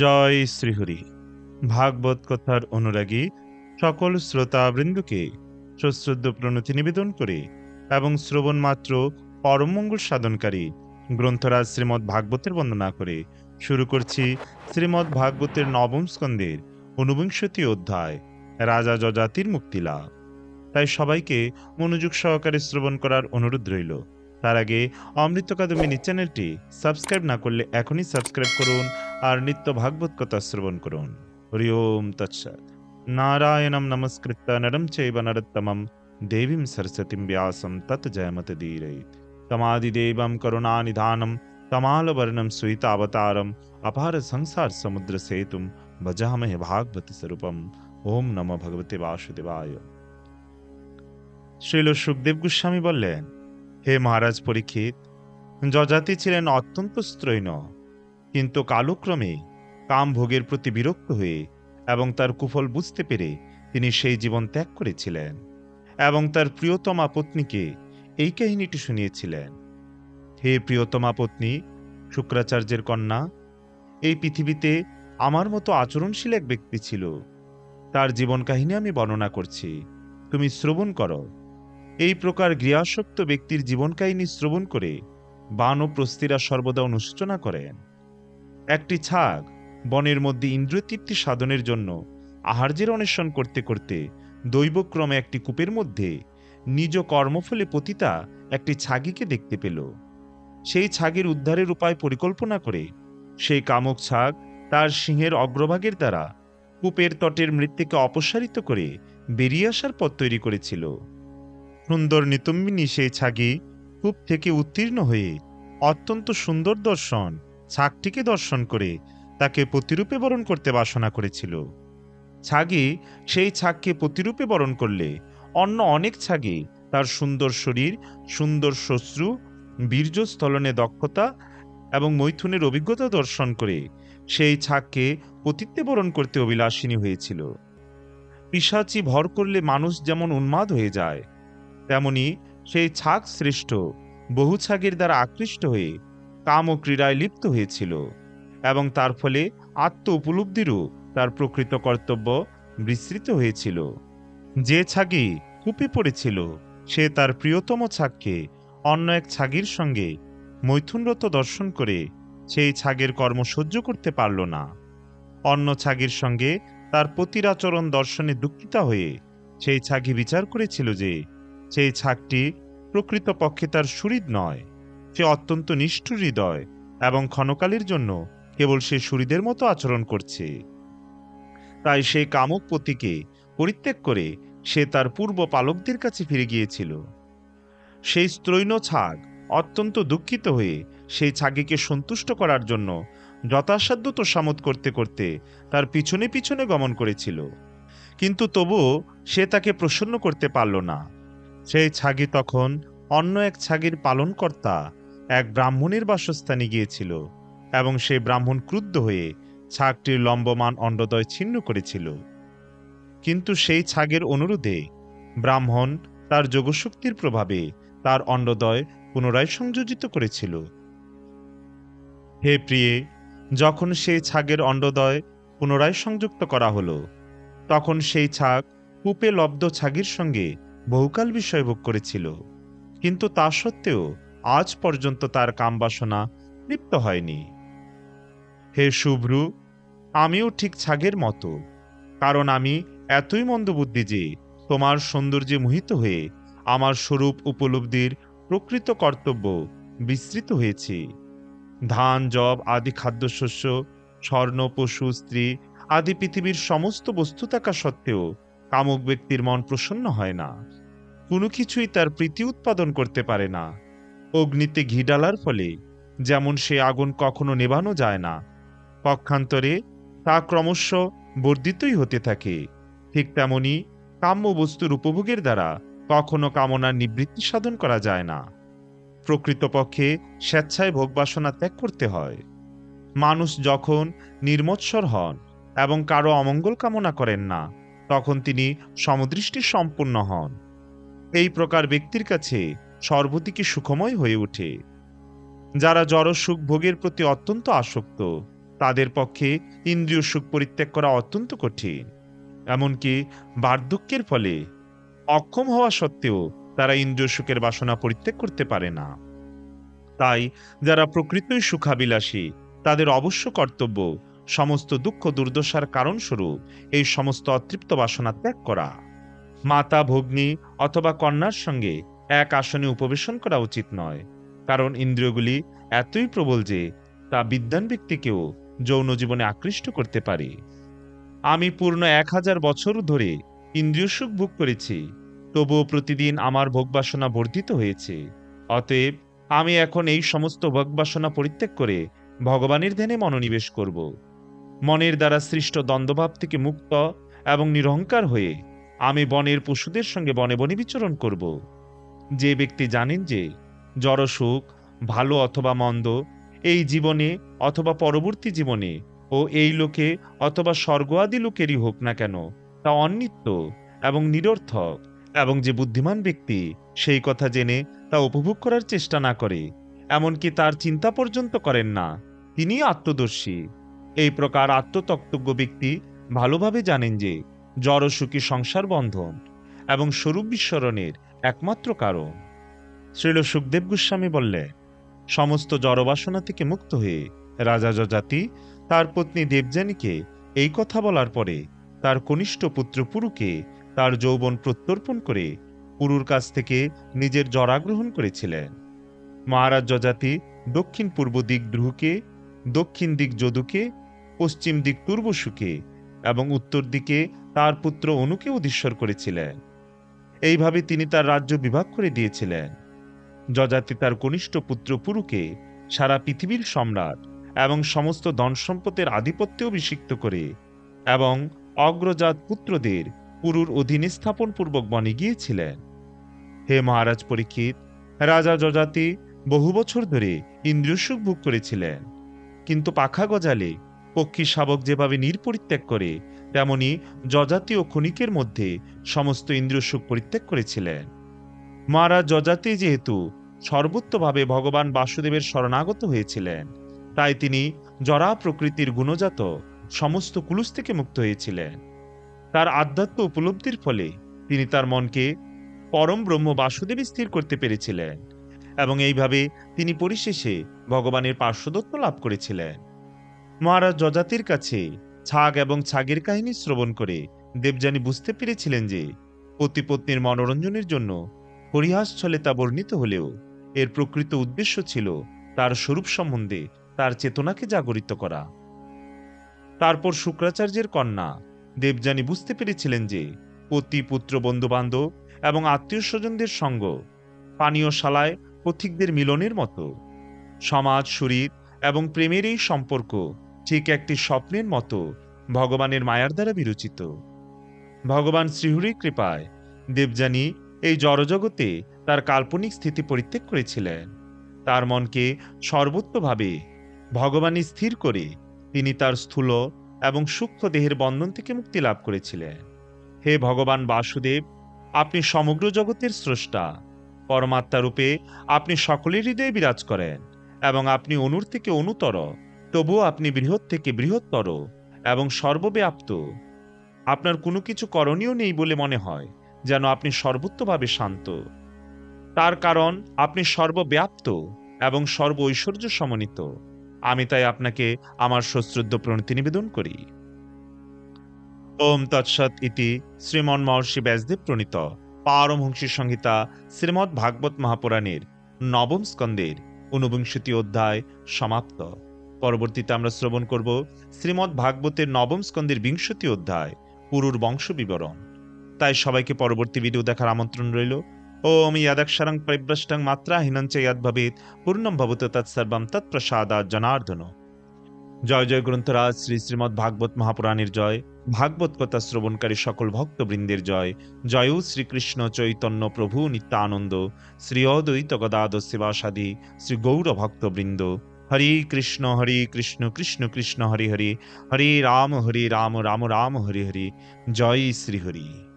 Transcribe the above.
জয় শ্রীহরি। ভাগবত কথার অনুরাগী সকল শ্রোতাবৃন্দকে সশ্রদ্ধ প্রণতি নিবেদন করে এবং শ্রবণ মাত্র পরমঙ্গল সাধনকারী গ্রন্থরাজ শ্রীমদ্ ভাগবতের বন্দনা করে শুরু করছি শ্রীমদ্ ভাগবতের নবম স্কন্দের ঊনবিংশতি অধ্যায়, রাজা যজাতির মুক্তিলাভ তাই সবাইকে মনোযোগ সহকারে শ্রবণ করার অনুরোধ রইল। তার আগে অমৃত কাদম্বিনী চ্যানেলটি সাবস্ক্রাইব না করলে এখনই সাবস্ক্রাইব করুন আর নিত্য ভাগবত কথা শ্রবণ করুন। হরি ওম তৎসৎ। নারায়ণম নমস্কৃত্য নরম চৈব নরোত্তমম। দেবীম সরস্বতীম ব্যাসম তত জয়মত ধীরৈ। করুণা করুণানিধানম। তমালবর্ণম সুইতাবতারম অপার সংসার সমুদ্র सेतु ভজামহে ভাগবত स्वरूपम ওম নম ভগবতে বাসুদেবায়। শ্রীল সুখদেব গোস্বামী বললেন, হে মহারাজ পরীক্ষিত, যজাতি ছিলেন অত্যন্ত স্ত্রৈণ। কিন্তু কালক্রমে কাম ভোগের প্রতি বিরক্ত হয়ে এবং তার কুফল বুঝতে পেরে তিনি সেই জীবন ত্যাগ করেছিলেন এবং তার প্রিয়তমা পত্নীকে এই কাহিনীটি শুনিয়েছিলেন। হে প্রিয়তমা পত্নী, শুক্রাচার্যের কন্যা, এই পৃথিবীতে আমার মতো আচরণশীল এক ব্যক্তি ছিল। তার জীবন কাহিনী আমি বর্ণনা করছি। তুমি শ্রবণ করো। এই প্রকার গৃহাসক্ত ব্যক্তির জীবন কাহিনী শ্রবণ করে বান ও প্রস্তিরা সর্বদা অনুশোচনা করেন। একটি ছাগ বনের মধ্যে ইন্দ্রতৃপ্তি সাধনের জন্য আহার্যের অন্বেষণ করতে করতে দৈবক্রমে একটি কূপের মধ্যে নিজ কর্মফলে পতিতা একটি ছাগিকে দেখতে পেল। সেই ছাগের উদ্ধারের উপায় পরিকল্পনা করে সেই কামক ছাগ তার সিংহের অগ্রভাগের দ্বারা কূপের তটের মৃত্যুকে অপসারিত করে বেরিয়ে আসার পথ তৈরি করেছিল। সুন্দর নিতম্বিনী সেই ছাগি কূপ থেকে উত্তীর্ণ হয়ে অত্যন্ত সুন্দর দর্শন ছাগটিকে দর্শন করে তাকে প্রতিরূপে বরণ করতে বাসনা করেছিল। ছাগি সেই ছাগকে প্রতিরূপে বরণ করলে অন্য অনেক ছাগি তার সুন্দর শরীর, সুন্দর শ্বশ্রু বীর্যস্থলনে দক্ষতা এবং মৈথুনের অভিজ্ঞতা দর্শন করে সেই ছাগকে পতিত্বে বরণ করতে অভিলাষিনী হয়েছিল। পিসাচি ভর করলে মানুষ যেমন উন্মাদ হয়ে যায়, তেমনি সেই ছাগ শ্রেষ্ঠ বহু ছাগের দ্বারা আকৃষ্ট হয়ে কাম ও ক্রীড়ায় লিপ্ত হয়েছিল এবং তার ফলে আত্ম উপলব্ধিরও তার প্রকৃত কর্তব্য বিস্তৃত হয়েছিল। যে ছাগি কূপে পড়েছিল, সে তার প্রিয়তম ছাগকে অন্য এক ছাগির সঙ্গে মৈথুনরত দর্শন করে সেই ছাগের কর্ম সহ্য করতে পারল না। অন্য ছাগির সঙ্গে তার প্রতিরাচরণ দর্শনে দুঃখিতা হয়ে সেই ছাগি বিচার করেছিল যে সেই ছাগটি প্রকৃতপক্ষে তার সুরিদ নয়। সে অত্যন্ত নিষ্ঠুর হৃদয় এবং ক্ষণকালের জন্য কেবল সে সুরীদের মতো আচরণ করছে। তাই সেই কামক পতিকে পরিত্যাগ করে সে তার পূর্ব পালকদের কাছে ফিরে গিয়েছিল। সেই স্ত্রৈণ ছাগ অত্যন্ত দুঃখিত হয়ে সেই ছাগিকে সন্তুষ্ট করার জন্য যথাসাধ্য তোষামত করতে করতে তার পিছনে পিছনে গমন করেছিল। কিন্তু তবুও সে তাকে প্রসন্ন করতে পারল না। সেই ছাগি তখন অন্য এক ছাগির পালনকর্তা এক ব্রাহ্মণের বাসস্থানে গিয়েছিল এবং সেই ব্রাহ্মণ ক্রুদ্ধ হয়ে ছাগটির লম্বমান অণ্ডদয় ছিন্ন করেছিল। কিন্তু সেই ছাগের অনুরোধে ব্রাহ্মণ তার যোগশক্তির প্রভাবে তার অণ্ডদয় পুনরায় সংযোজিত করেছিল। হে প্রিয়ে, যখন সেই ছাগের অণ্ডদয় পুনরায় সংযুক্ত করা হলো, তখন সেই ছাগ কূপে লব্ধ ছাগির সঙ্গে বহুকাল বিষয় ভোগ করেছিল। কিন্তু তা সত্ত্বেও আজ পর্যন্ত তার কামবাসনা লিপ্ত হয়নি। হে শুভ্রু, আমিও ঠিক ছাগের মতো, কারণ আমি এতই মন্দবুদ্ধি যে তোমার সৌন্দর্যে মোহিত হয়ে আমার স্বরূপ উপলব্ধির প্রকৃত কর্তব্য বিস্তৃত হয়েছে। ধান, জব আদি খাদ্যশস্য, স্বর্ণ, পশু, স্ত্রী আদি পৃথিবীর সমস্ত বস্তু থাকা সত্ত্বেও কামক ব্যক্তির মন প্রসন্ন হয় না। কোনো কিছুই তার প্রীতি উৎপাদন করতে পারে না। অগ্নিতে ঘি ডালার ফলে, যেমন সে আগুন কখনো নেভানো যায় না। পক্ষান্তরে তা ক্রমশ বর্ধিতই হতে থাকে। ঠিক তেমনি কাম্য বস্তুর উপভোগের দ্বারা কখনো কামনার নিবৃত্তি সাধন করা যায় না। প্রকৃতপক্ষে স্বেচ্ছায় ভোগবাসনা ত্যাগ করতে হয়। মানুষ যখন নির্মৎসর হন এবং কারও অমঙ্গল কামনা করেন না, তখন তিনি সমদৃষ্টি সম্পূর্ণ হন। এই প্রকার ব্যক্তির কাছে সর্বদিকে সুখময় হয়ে ওঠে যারা জড় সুখ ভোগের প্রতি অত্যন্ত আসক্ত, তাদের পক্ষে ইন্দ্রিয় সুখ পরিত্যাগ করা অত্যন্ত কঠিন। এমনকি বার্ধক্যের ফলে অক্ষম হওয়া সত্ত্বেও তারা ইন্দ্রিয় সুখের বাসনা পরিত্যাগ করতে পারে না। তাই যারা প্রকৃতই সুখাবিলাসী, তাদের অবশ্য কর্তব্য সমস্ত দুঃখ দুর্দশার কারণস্বরূপ এই সমস্ত অতৃপ্ত বাসনা ত্যাগ করা। মাতা, ভগ্নী অথবা কন্যার সঙ্গে এক আসনে উপবেশন করা উচিত নয়, কারণ ইন্দ্রিয়গুলি এতই প্রবল যে তা বিদ্যান ব্যক্তিকেও যৌন জীবনে আকৃষ্ট করতে পারে। আমি পূর্ণ এক হাজার বছর ধরে ইন্দ্রিয় সুখ ভোগ করেছি, তবুও প্রতিদিন আমার ভোগবাসনা বর্ধিত হয়েছে। অতএব আমি এখন এই সমস্ত ভোগবাসনা পরিত্যাগ করে ভগবানের ধ্যানে মনোনিবেশ করব। মনের দ্বারা সৃষ্ট দ্বন্দ্বভাব থেকে মুক্ত এবং নিরহংকার হয়ে আমি বনের পশুদের সঙ্গে বনে বনে বিচরণ করব। যে ব্যক্তি জানেন যে জড়সুখ ভালো অথবা মন্দ, এই জীবনে অথবা পরবর্তী জীবনে ও এই লোকে অথবা স্বর্গআদি লোকেরই হোক না কেন, তা অনিত্য এবং নিরর্থক এবং যে বুদ্ধিমান ব্যক্তি সেই কথা জেনে তা উপভোগ করার চেষ্টা না করে, এমনকি তার চিন্তা পর্যন্ত করেন না তিনি আত্মদর্শী। এই প্রকার আত্মতক্তজ্ঞ ব্যক্তি ভালোভাবে জানেন যে জড়সুখী সংসার বন্ধন এবং স্বরূপ বিস্মরণের একমাত্র কারণ। শ্রীল সুখদেব গোস্বামী বললেন সমস্ত জড়বাসনা থেকে মুক্ত হয়ে রাজা যজাতি, তার পত্নী দেবযানীকে এই কথা বলার পরে তার কনিষ্ঠ পুত্র পুরুকে তার যৌবন প্রত্যর্পণ করে পুরুর কাছ থেকে নিজের জরা গ্রহণ করেছিলেন। মহারাজ যজাতি দক্ষিণ পূর্ব দিক দ্রুহকে, দক্ষিণ দিক যদুকে, পশ্চিম দিক তুর্বসুকে এবং উত্তর দিকে তার পুত্র অনুকে অধীশ্বর করেছিলেন। এইভাবে তিনি তার রাজ্য বিভাগ করে দিয়েছিলেন। যজাতি তার কনিষ্ঠ পুত্র পুরুকে সারা পৃথিবীর সম্রাট এবং সমস্ত ধন সম্পদের আধিপত্য অভিষিক্ত করে এবং অগ্রজাত পুত্রদের পুরুর অধীনে স্থাপন পূর্বক বনে গিয়েছিলেন। হে মহারাজ পরীক্ষিত, রাজা যজাতি বহু বছর ধরে ইন্দ্রিয় সুখ ভোগ করেছিলেন, কিন্তু পাখা গজালে পক্ষী শাবক যেভাবে নির্পরিত্যাগ করে, তেমনি যজাতি ও ক্ষণিকের মধ্যে সমস্ত ইন্দ্রিয় সুখ পরিত্যাগ করেছিলেন। মহারাজ যজাতি যেহেতু সর্বোত্তভাবে ভগবান বাসুদেবের শরণাগত হয়েছিলেন, তাই তিনি জরা প্রকৃতির গুণজাত সমস্ত কুলুস থেকে মুক্ত হয়েছিলেন। তার আধ্যাত্ম উপলব্ধির ফলে তিনি তার মনকে পরম ব্রহ্ম বাসুদেবে স্থির করতে পেরেছিলেন এবং এইভাবে তিনি পরিশেষে ভগবানের পার্শ্বদত্ত লাভ করেছিলেন। মহারাজ যজাতির কাছে ছাগ এবং ছাগের কাহিনী শ্রবণ করে দেবযানী বুঝতে পেরেছিলেন যে পতিপত্নীর মনোরঞ্জনের জন্য পরিহাস ছলে তা বর্ণিত হলেও এর প্রকৃত উদ্দেশ্য ছিল তার স্বরূপ সম্বন্ধে তার চেতনাকে জাগরিত করা। তারপর শুক্রাচার্যের কন্যা দেবযানী বুঝতে পেরেছিলেন যে পতি, পুত্র, বন্ধুবান্ধব এবং আত্মীয় স্বজনদের সঙ্গ পানীয় শালায় পথিকদের মিলনের মতো সমাজ, শরীর এবং প্রেমের এই সম্পর্ক ঠিক একটি স্বপ্নের মতো ভগবানের মায়ার দ্বারা বিরচিত। ভগবান শ্রীহরির কৃপায় দেবযানী এই জড়জগতে তার কাল্পনিক স্থিতি পরিত্যাগ করেছিলেন। তার মনকে সর্বোত্তভাবে ভগবানই স্থির করে তিনি তার স্থূল এবং সূক্ষ্ম দেহের বন্ধন থেকে মুক্তি লাভ করেছিলেন। হে ভগবান বাসুদেব, আপনি সমগ্র জগতের স্রষ্টা। পরমাত্মা রূপে আপনি সকলের হৃদয়ে বিরাজ করেন এবং আপনি অনুর থেকে অনুতর তবুও আপনি বৃহৎ থেকে বৃহত্তর এবং সর্বব্যাপ্ত। আপনার কোনো কিছু করণীয় নেই বলে মনে হয়, যেন আপনি সর্বোত্তভাবে শান্ত। তার কারণ, আপনি সর্বব্যাপ্ত এবং সর্ব ঐশ্বর্য সমন্বিত আমি তাই আপনাকে আমার সশ্রদ্ধ প্রণতি নিবেদন করি। ওম তৎসৎ ইতি শ্রীমন মহর্ষি ব্যাসদেব প্রণীত পারমহংসী সংহিতা শ্রীমৎ ভাগবত মহাপুরাণের নবম স্কন্দের ঊনবিংশতি অধ্যায় সমাপ্ত। পরবর্তীতে আমরা শ্রবণ করব শ্রীমৎ ভাগবতের নবম স্কন্দের বিংশতি অধ্যায়, পুরুর বংশ বিবরণ। তাই সবাইকে পরবর্তী ভিডিও দেখার আমন্ত্রণ রইল। ওম ইয়াদাক্ষরং পরিভ্রষ্টং মাত্রা হীনঞ্চ ইয়াদ ভবেত পূর্ণম ভবত তৎসর্বম তৎপ্রসাদা জনার্দন। জয় জয় গ্রন্থরাজ, শ্রী শ্রীমৎ ভাগবত মহাপুরাণের জয়, ভাগবত কথা শ্রবণকারী সকল ভক্তবৃন্দের জয়। জয় শ্রীকৃষ্ণ চৈতন্য প্রভু নিত্যানন্দ শ্রী অদ্বৈত গদাদ শিবাসাদি শ্রী গৌর ভক্তবৃন্দ। হরি কৃষ্ণ হরি কৃষ্ণ কৃষ্ণ কৃষ্ণ হরি হরি হরি রাম হরি রাম রাম রাম হরি হরি জয় শ্রী হরি